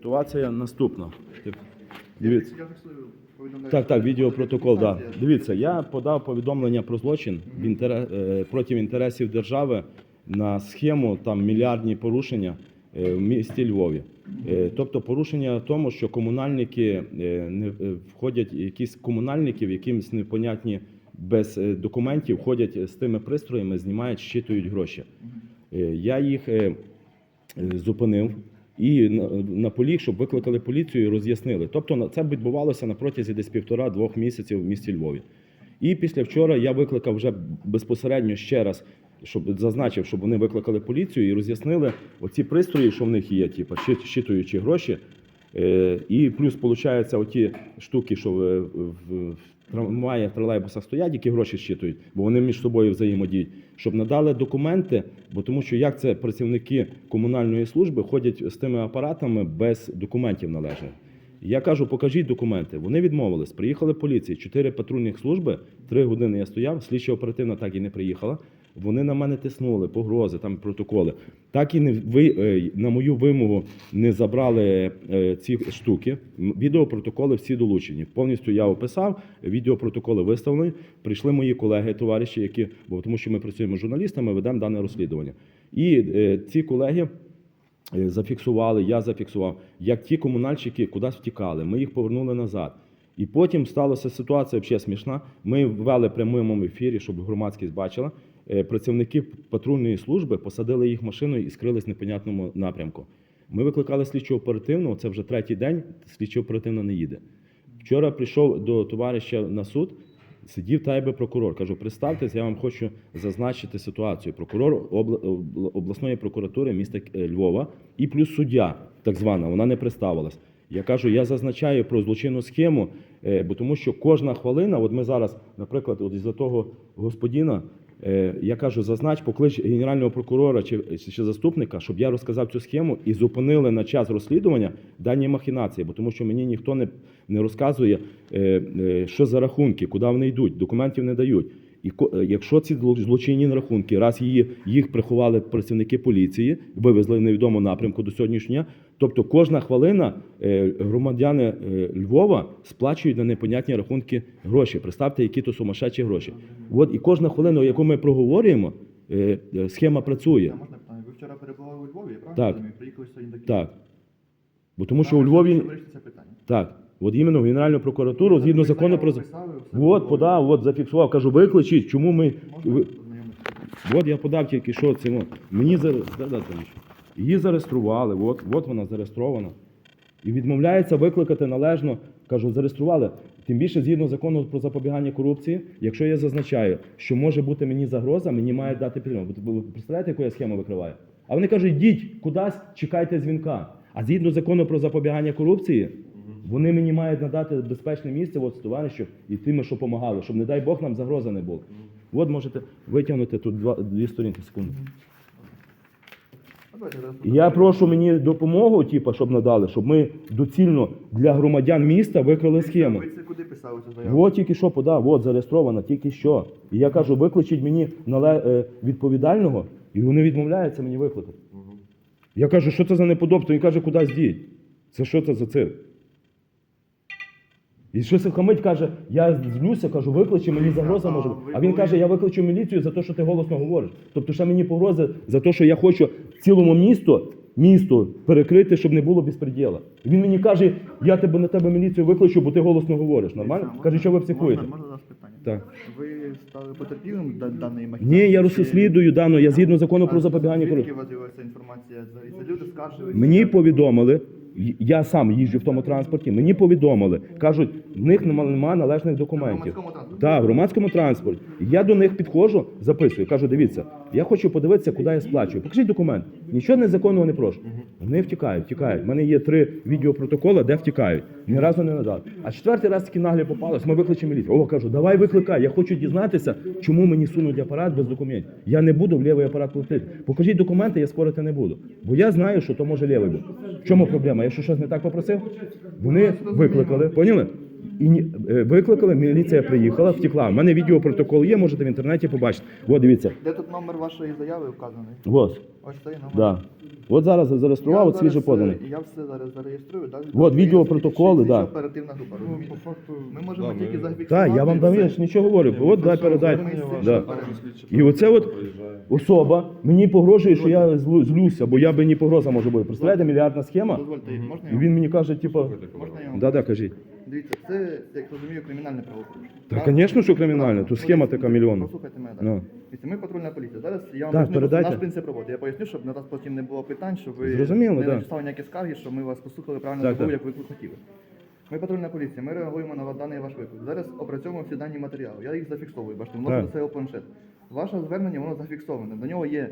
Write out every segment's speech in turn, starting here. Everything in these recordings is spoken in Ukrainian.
Ситуація наступна. Дивіться. Так, так, відеопротокол, да. Дивіться, я подав повідомлення про злочин в інтере- е, проти інтересів держави на схему там мільярдні порушення е, в місті Львові. Е, Тобто порушення в тому, що комунальники не входять, якісь комунальники в якимось непонятні без документів ходять з тими пристроями, знімають, щитують гроші. Я їх зупинив і на- поліг, щоб викликали поліцію і роз'яснили. Тобто це відбувалося на протязі десь півтора-двох місяців в місті Львові. І після вчора я викликав вже безпосередньо ще раз, щоб зазначив, щоб вони викликали поліцію і роз'яснили оці пристрої, що в них є, типу, щит- щитуючі гроші. Е, і плюс, виходить, оті штуки, що в, в, в трамваях, тролейбусах стоять, які гроші щитують, бо вони між собою взаємодіють, щоб надали документи, бо тому що як це працівники комунальної служби ходять з тими апаратами без документів належних. Я кажу, покажіть документи. Вони відмовились. Приїхали поліції, чотири патрульних служби, три години я стояв, слідча оперативна так і не приїхала. Вони на мене тиснули, погрози, там протоколи. Так і не ви е, на мою вимогу не забрали е, ці штуки. Відеопротоколи всі долучені. Повністю я описав, відеопротоколи виставлені. Прийшли мої колеги, товариші, які, бо тому що ми працюємо з журналістами, ведемо дане розслідування. І е, ці колеги зафіксували, я зафіксував, як ті комунальщики кудись втікали. Ми їх повернули назад. І потім сталася ситуація взагалі смішна. Ми ввели прямому ефірі, щоб громадськість бачила. Е, Працівники патрульної служби посадили їх машиною і скрились в непонятному напрямку. Ми викликали слідчо оперативну, це вже третій день, слідчо оперативно не їде. Вчора прийшов до товариша на суд, сидів тайби прокурор. Кажу, представтесь, я вам хочу зазначити ситуацію. Прокурор обла- обла- обласної прокуратури міста е, Львова і плюс суддя, так звана, вона не представилась. Я кажу, я зазначаю про злочинну схему, е, бо тому що кожна хвилина, от ми зараз, наприклад, от із-за того господіна, я кажу, зазнач, поклич генерального прокурора чи, чи заступника, щоб я розказав цю схему і зупинили на час розслідування дані махінації, бо тому що мені ніхто не, не розказує, е, е, що за рахунки, куди вони йдуть, документів не дають. І е, якщо ці зло- злочинні рахунки, раз її, їх приховали працівники поліції, вивезли в невідомому напрямку до сьогоднішнього дня, тобто кожна хвилина е, громадяни е, Львова сплачують на непонятні рахунки гроші. Представте, які то сумасшедші гроші. От і кожна хвилина, яку ми проговорюємо, схема працює. Можна питання? Ви вчора перебували у Львові, правильно Так. Приїхали сьогодні до Так. Бо тому що у Львові так. От іменно в Генеральну прокуратуру, згідно закону про от подав, от зафіксував. Кажу, викличіть, чому ми ви- От я подав тільки що це. Мені зараз її зареєстрували, от, от вона зареєстрована. І відмовляється викликати належно. Кажу, зареєстрували. Тим більше згідно закону про запобігання корупції, якщо я зазначаю, що може бути мені загроза, мені мають дати підтримку. Ви ви представляєте, яку я схему викриваю? А вони кажуть, йдіть кудись, чекайте дзвінка. А згідно закону про запобігання корупції, вони мені мають надати безпечне місце от, з товаришів і тими, що допомагали, щоб, не дай Бог, нам загроза не було. От можете витягнути тут два, дві сторінки секунду. Я прошу мені допомогу, типу, щоб надали, щоб ми доцільно для громадян міста викрили схему. Ви це куди писали цю заяву? От тільки що подав, от зареєстровано, тільки що. І я кажу, викличіть мені нале- е, відповідального, і вони відмовляються мені викликати. Я кажу, що це за неподобство? Він каже, куди здіть. Це що це за цирк? І щось хамить каже, я злюся, кажу, викличе, мені загроза може бути. А він каже, я викличу міліцію за те, що ти голосно говориш. Тобто ще мені погрози за те, що я хочу цілому місту, місто перекрити, щоб не було безпреділа. Він мені каже, я тебе на тебе міліцію викличу, бо ти голосно говориш. Нормально? Каже, що ви психуєте? Можна, можна питання? Так. Ви стали потерпілим да- даної Ні, я розслідую дано, я згідно закону про запобігання корупції. Мені повідомили, я сам їжджу в тому транспорті, мені повідомили, кажуть, в них нема, нема належних документів. Так, в громадському транспорті. Я до них підходжу, записую, кажу, дивіться, я хочу подивитися, куди я сплачую. Покажіть документ. Нічого незаконного не прошу. Вони втікають, втікають. У мене є три відеопротоколи, де втікають. Ні разу не надали. А четвертий раз такі наглі попалось, ми викличемо міліцію. О, кажу, давай викликай. Я хочу дізнатися, чому мені сунуть апарат без документів. Я не буду в лівий апарат платити. Покажіть документи, я спорити не буду. Бо я знаю, що то може лівий бути. В чому проблема? Якщо щось не так попросив, вони викликали, поняли? І е, викликали, міліція приїхала, втекла. У мене відеопротокол є, можете в інтернеті побачити. От дивіться. Де тут номер вашої заяви вказаний? Ось. Ось цей номер. Да. От зараз зареєстрував, от свіже поданий. Я все зараз зареєструю. Вот, дає відеопротоколи, да. оперативна група, Ну, по факту, Ми можемо да, тільки зафіксувати. Так, я вам дам, я ж нічого говорю. От дай передай. Да. І оце от особа мені погрожує, що я злюся, бо я би не погроза може бути. Представляєте, мільярдна схема, Дозвольте, можна і я? він мені каже, типу, Можна я вам? да-да, кажіть. Дивіться, це, як розумію, кримінальне правопорушення. Та, Так? звісно, що кримінальне, тут Ну, схема така мільйонна. Послухайте мене. Ну. Дивіться, ми патрульна поліція. Зараз я вам Так, передайте. наш принцип роботи. Я поясню, щоб на вас потім не було питань, щоб ви Зрозуміло, не да. написали ніякі скарги, що ми вас послухали правильно Так, так. як ви хотіли. Ми патрульна поліція, ми реагуємо на даний ваш виклик. Зараз опрацьовуємо всі дані матеріали. Я їх зафіксовую, бачите, вношу Так. до цього планшет. Ваше звернення воно зафіксоване. До нього є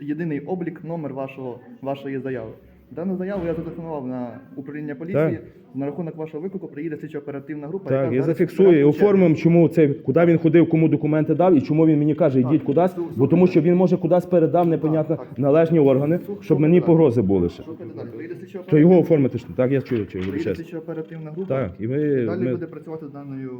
єдиний облік, номер вашого, вашої заяви. Дану заяву я зателефонував на управління поліції. Так. На рахунок вашого виклику приїде слідчо оперативна група. Так, яка я зараз зафіксую і порядку оформимо, чому це, куди він ходив, кому документи дав і чому він мені каже, йдіть кудись, бо тому що він може кудись передав непонятно Так, так. належні органи, щоб мені погрози були ще. Слухайте далі. Приїде слідчо То його оформити ж так, я чую, чую, Приїде вибачаюсь. слідчо оперативна група. Так, і ви Далі ми, буде працювати з даною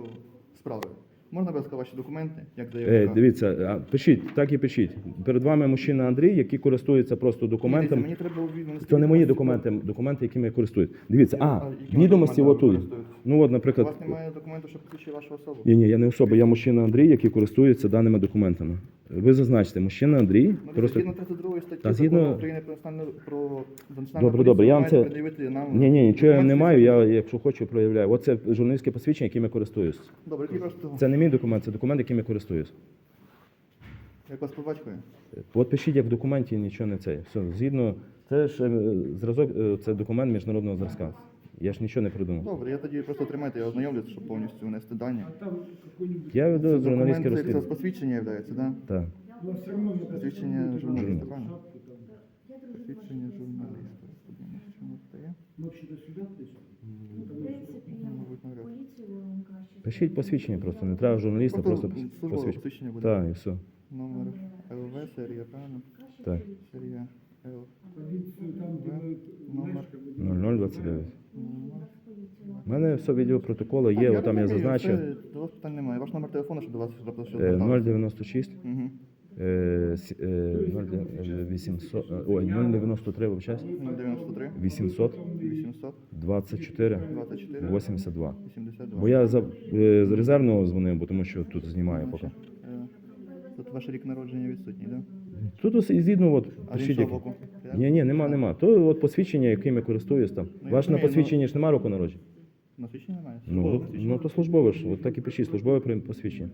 справою. Можна, будь ласка, ваші документи, як е, заявника? дивіться, а, пишіть, так і пишіть. Перед вами мужчина Андрій, який користується просто Дивіться, документом. Мені треба відомості. Це не мої документи, документи, якими я користуюсь. Дивіться, а, А якими відомості документами ви отут. користуєтесь? Ну от, У наприклад, вас немає документу, що посвідчує вашу особу? ні, ні, я не особа, я мужчина Андрій, який користується даними документами. Ви зазначите, мужчина Андрій, просто згідно 32 статті Та згідно- Закону України про національну про національну Добре, добре, я вам це- пред'явити нам Ні, ні, нічого я не документи, маю. Я, якщо хочу, проявляю. Оце журналістське посвідчення, яким я користуюсь. Добре, який просто... Це не мій документ, це документ, яким я користуюсь. Як вас по батькові? От пишіть, як в документі нічого не це. Все, згідно, це ж е, зразок, е, це документ міжнародного зразка. Я ж нічого не придумав. Добре, я тоді просто тримайте, я ознайомлюсь, щоб повністю внести дані. Я веду Це журналістське документ, це розслідування. посвідчення являється, да? Так. Посвідчення журналіста, правильно? Посвідчення журналіста. Подивимось, чому це є. Мабуть, навряд. Пишіть посвідчення просто, не треба журналіста, Просто просто службове посвідчення. посвідчення буде. Так, і все. Номер ЛВ, серія, правильно? Так. Серія Л. Номер. 0029. У мене все відеопротоколи є, отам я зазначив. Питань немає. Ваш номер телефону, щоб до вас Е, 096 Угу. е, е, 0800, е, ой, 093, вибачаюсь, 093 800 800 24 24 82. 82. Бо я за е, з резервного дзвонив, бо тому що тут знімаю поки. Е, Тут ваш рік народження відсутній, так? Тут ось згідно, от А з пишіть. іншого боку? Ні, ні, нема, нема. То от посвідчення, яким я користуюсь там. Ну, я Ваш на розумію, посвідченні ж нема року народження. На свідчення немає? Ну, Службове от- посвідчення? ну то службове ж, от так і пишіть, службове при- посвідчення.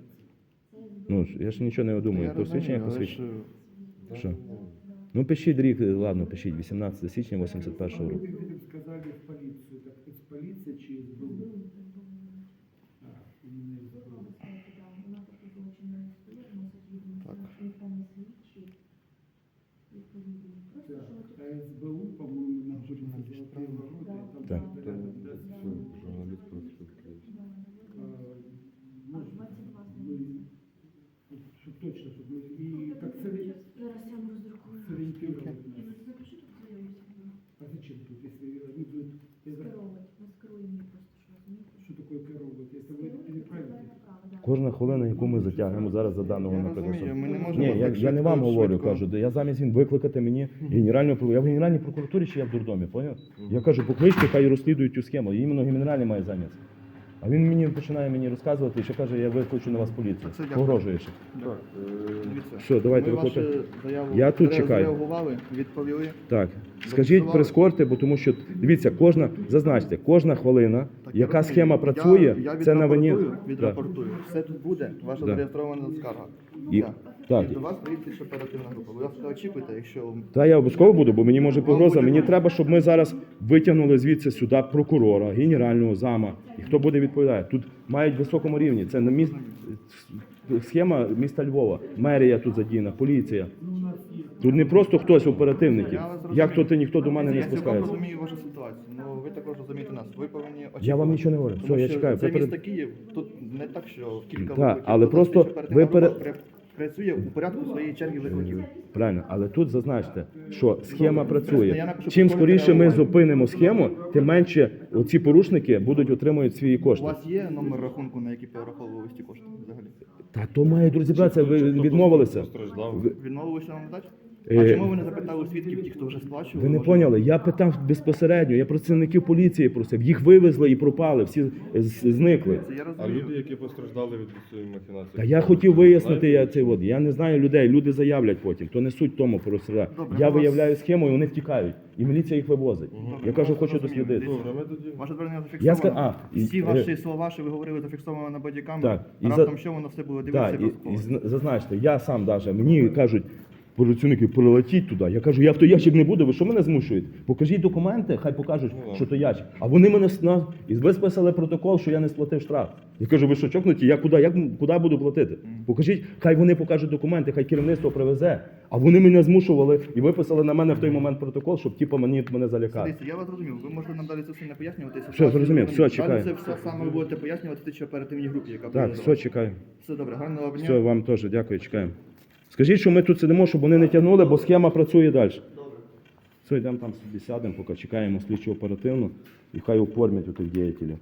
Ну, ж, я ж нічого не Я думаю, розумію, посвідчення, але ж, посвідчення. Що? Ну пишіть рік, ладно, пишіть 18 січня 81 року. Вы сказали в полицию, так это полиция чи СБУ? А, именно СБУ. Так, а СБУ, по-моему, находится в Золотые ворота, и там Так. да, да, да, Кожна хвилина, яку ми затягнемо зараз за даного, наприклад. розумію, ми не можемо Ні, я, так я не швидко- вам говорю, швидко. кажу, де я замість він викликати мені генеральну прокуратуру. Я в генеральній прокуратурі чи я в дурдомі, поняв? Я кажу, покличте, хай розслідують цю схему. І іменно генеральний має зайнятися. А він мені починає мені розказувати, що каже, я викличу на вас поліцію. Це дякую. Погрожує ще. Так, дивіться. Все, давайте Ми виходьте. вашу заяву Я тут чекаю. зреагували, відповіли. Так, скажіть Зафіксували? прискорте, бо тому що дивіться, кожна, зазначте, кожна хвилина, яка схема працює, я це на вині. відрапортую, Да. Все тут буде, ваша Да. зареєстрована скарга. І- Так. так. І до вас приїде ще оперативна група. Ви ласка, очікуйте, якщо Та я обов'язково буду, бо мені може погроза. Мені треба, щоб ми зараз витягнули звідси сюди прокурора, генерального зама. І хто буде відповідати? Тут мають високому рівні. Це не міст... схема міста Львова. Мерія тут задіяна, поліція. Тут не просто хтось оперативники. Я розумію. Як то ти ніхто до мене не спускається? я розумію вашу ситуацію, розумієте нас. Ви повинні очікувати. Я вам нічого не говорю. Тому Все, я що чекаю. Це місто Київ, тут не так, що кілька Так, викликів. але Тут просто ви пере- група працює у порядку своєї черги викликів. Правильно, але тут зазначте, що схема Добре. працює. Напишу Чим скоріше ми зупинимо схему, тим менше оці порушники будуть отримують свої У кошти. вас є номер рахунку, на який перераховували ці кошти взагалі? Та то мають розібратися. Ви відмовилися. Ви- Відмовилися вам дати? А Е, чому ви не запитали свідків, ті, хто вже сплачував? Ви не поняли? Я питав безпосередньо, я працівників поліції просив. Їх вивезли і пропали, всі з- зникли. Це я А розумію. люди, які постраждали від цієї махінації? Та я хотів вияснити я цей от. Я не знаю людей. Люди заявлять потім. То не суть тому про себе. Добре, Я вас- виявляю схему, і вони втікають. І міліція їх вивозить. Я кажу, хочу розумію. дослідити. Добре, ми тоді. Ваше звернення Я зафіксовано. ска- а, і- Всі е, ваші слова, що ви говорили, зафіксовано на бодікамеру. Так, і Раптом за- що воно все було Так, дивитися і, і зна- зазначте, я сам даже, мені кажуть, працівники, прилетіть туди. Я кажу, я в той ящик не буду, ви що мене змушуєте? Покажіть документи, хай покажуть, Ну, що то ящик. А вони мене сна... і ви списали протокол, що я не сплатив штраф. Я кажу, ви що чокнуті, я куди, як, куди буду платити? Покажіть, хай вони покажуть документи, хай керівництво привезе. А вони мене змушували і виписали на мене в той момент протокол, щоб типу, мені мене залякати. Дивіться, я вас зрозумів. Ви можете нам далі це все не пояснювати. Все, зрозумів, все, чекаю. це все саме ви будете пояснювати в тій оперативній групі, яка Так, все, чекаю. Все добре, гарного дня. Все, вам теж дякую, чекаємо. Скажіть, що ми тут сидимо, щоб вони не тягнули, бо схема працює далі. Все, йдемо там собі сядемо, поки чекаємо слідчу оперативно і хай оформлять у тих діятелів.